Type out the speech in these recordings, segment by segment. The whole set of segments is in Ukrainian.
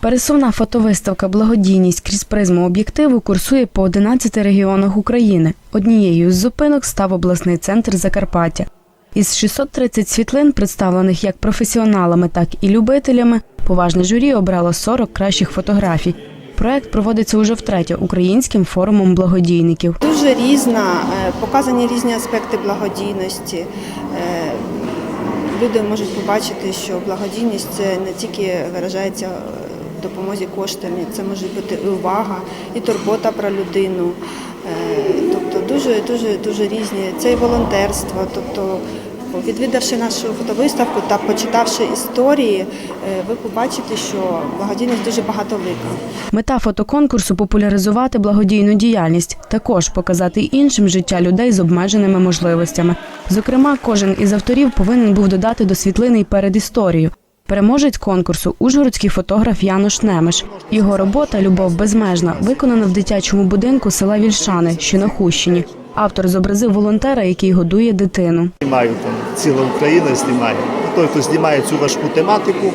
Пересувна фотовиставка Благодійність крізь призму об'єктиву курсує по 11 регіонах України. Однією з зупинок став обласний центр Закарпаття. Із 630 світлин, представлених як професіоналами, так і любителями, поважне журі обрало 40 кращих фотографій. Проект проводиться уже втретє українським форумом благодійників. Дуже різна, е, показані різні аспекти благодійності. Е, Люди можуть побачити, що благодійність це не тільки виражається в допомозі коштами, це може бути і увага, і турбота про людину. Е, Тобто дуже дуже дуже різні. Це і волонтерство. Тобто, відвідавши нашу фотовиставку та почитавши історії, е, ви побачите, що благодійність дуже багатолика. Мета фотоконкурсу популяризувати благодійну діяльність, також показати іншим життя людей з обмеженими можливостями. Зокрема, кожен із авторів повинен був додати до світлини й передісторію. Переможець конкурсу ужгородський фотограф Януш Немеш. Його робота Любов безмежна виконана в дитячому будинку села Вільшани, що на Хущині. Автор зобразив волонтера, який годує дитину. Знімаю там ціла Україна знімає. Той, хто знімає цю важку тематику,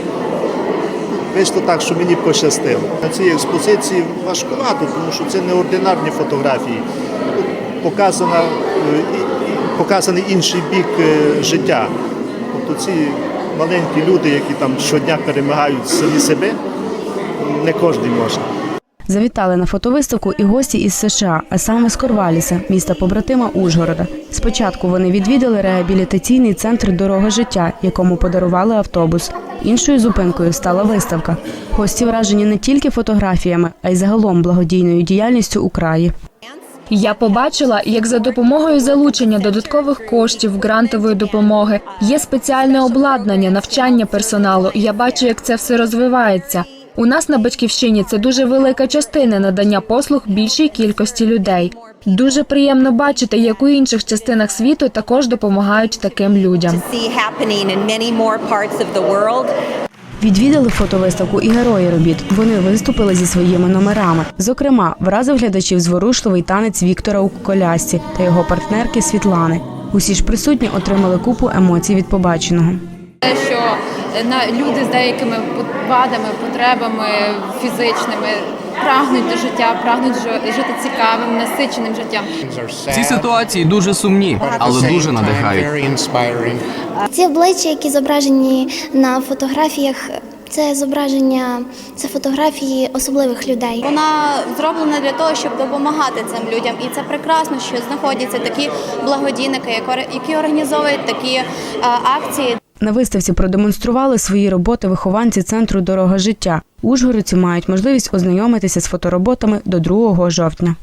вийшло так, що мені пощастило. На цій експозиції важкувато, тому що це неординарні фотографії. Показана, е, показаний інший бік е, життя. Тобто ці маленькі люди, які там щодня перемагають самі себе, не кожен може. Завітали на фотовиставку і гості із США, а саме з Корваліса, міста побратима Ужгорода. Спочатку вони відвідали реабілітаційний центр Дорога життя, якому подарували автобус. Іншою зупинкою стала виставка. Гості вражені не тільки фотографіями, а й загалом благодійною діяльністю у краї. Я побачила, як за допомогою залучення додаткових коштів, грантової допомоги є спеціальне обладнання, навчання персоналу. Я бачу, як це все розвивається. У нас на батьківщині це дуже велика частина надання послуг більшій кількості людей. Дуже приємно бачити, як у інших частинах світу також допомагають таким людям. Відвідали фотовиставку і герої робіт. Вони виступили зі своїми номерами. Зокрема, вразив глядачів зворушливий танець Віктора у колясці та його партнерки Світлани. Усі ж присутні отримали купу емоцій від побаченого. Те, що на люди з деякими вадами, потребами фізичними прагнуть до життя, прагнуть жи- жити цікавим, насиченим життям. Ці ситуації дуже сумні, але дуже надихають. Ці обличчя, які зображені на фотографіях, це зображення, це фотографії особливих людей. Вона зроблена для того, щоб допомагати цим людям, і це прекрасно, що знаходяться такі благодійники, які- організовують такі акції. На виставці продемонстрували свої роботи вихованці центру Дорога життя. Ужгородці мають можливість ознайомитися з фотороботами до 2 жовтня.